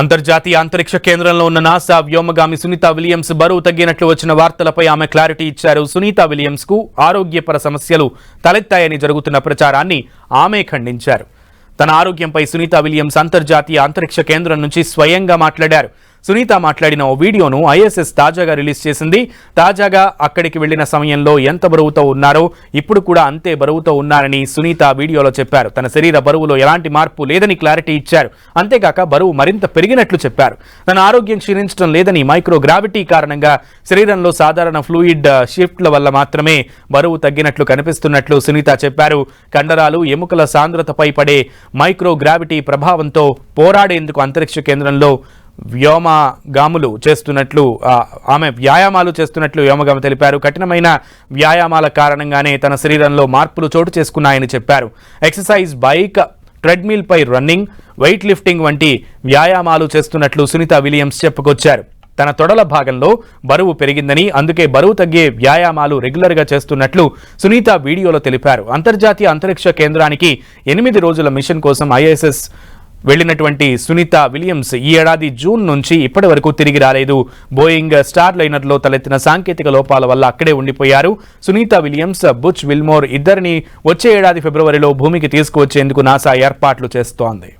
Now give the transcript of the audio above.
అంతర్జాతీయ అంతరిక్ష కేంద్రంలో ఉన్న నాసా వ్యోమగామి సునీత విలియమ్స్ బరువు తగ్గినట్లు వచ్చిన వార్తలపై ఆమె క్లారిటీ ఇచ్చారు. సునీత విలియమ్స్కు ఆరోగ్యపర సమస్యలు తలెత్తాయని జరుగుతున్న ప్రచారాన్ని ఆమె ఖండించారు. తన ఆరోగ్యంపై సునీత విలియమ్స్ అంతర్జాతీయ అంతరిక్ష కేంద్రం నుంచి స్వయంగా మాట్లాడారు. సునీత మాట్లాడిన ఓ వీడియోను ఐఎస్ఎస్ తాజాగా రిలీజ్ చేసింది. తాజాగా అక్కడికి వెళ్ళిన సమయంలో ఎంత బరువుతో ఉన్నారో ఇప్పుడు కూడా అంతే బరువుతో ఉన్నారని సునీత వీడియోలో చెప్పారు. తన శరీర బరువులో ఎలాంటి మార్పు లేదని క్లారిటీ ఇచ్చారు. అంతేకాక బరువు మరింత పెరిగినట్లు చెప్పారు. తన ఆరోగ్యం క్షీణించడం లేదని మైక్రో గ్రావిటీ కారణంగా శరీరంలో సాధారణ ఫ్లూయిడ్ షిఫ్ట్ల వల్ల మాత్రమే బరువు తగ్గినట్లు కనిపిస్తున్నట్లు సునీత చెప్పారు. కండరాలు ఎముకల సాంద్రతపై పడే మైక్రో గ్రావిటీ ప్రభావంతో పోరాడేందుకు అంతరిక్ష కేంద్రంలో వ్యోమగాములు చేస్తున్నట్లు ఆమె వ్యాయామాలు చేస్తున్నట్లు వ్యోమగామ తెలిపారు. కఠినమైన వ్యాయామాల కారణంగానే తన శరీరంలో మార్పులు చోటు చేసుకున్నాయని చెప్పారు. ఎక్సర్సైజ్ బైక్ ట్రెడ్మిల్ పై రన్నింగ్ వెయిట్ లిఫ్టింగ్ వంటి వ్యాయామాలు చేస్తున్నట్లు సునీత విలియమ్స్ చెప్పుకొచ్చారు. తన తొడల భాగంలో బరువు పెరిగిందని అందుకే బరువు తగ్గే వ్యాయామాలు రెగ్యులర్గా చేస్తున్నట్లు సునీత వీడియోలో తెలిపారు. అంతర్జాతీయ అంతరిక్ష కేంద్రానికి ఎనిమిది రోజుల మిషన్ కోసం ఐఎస్ఎస్ వెళ్ళినటువంటి సునీత విలియమ్స్ ఈ ఏడాది జూన్ నుంచి ఇప్పటి వరకు తిరిగి రాలేదు. బోయింగ్ స్టార్ లైనర్లో తలెత్తిన సాంకేతిక లోపాల వల్ల అక్కడే ఉండిపోయారు. సునీత విలియమ్స్ బుచ్ విల్మోర్ ఇద్దరిని వచ్చే ఏడాది ఫిబ్రవరిలో భూమికి తీసుకువచ్చేందుకు నాసా ఏర్పాట్లు చేస్తోంది.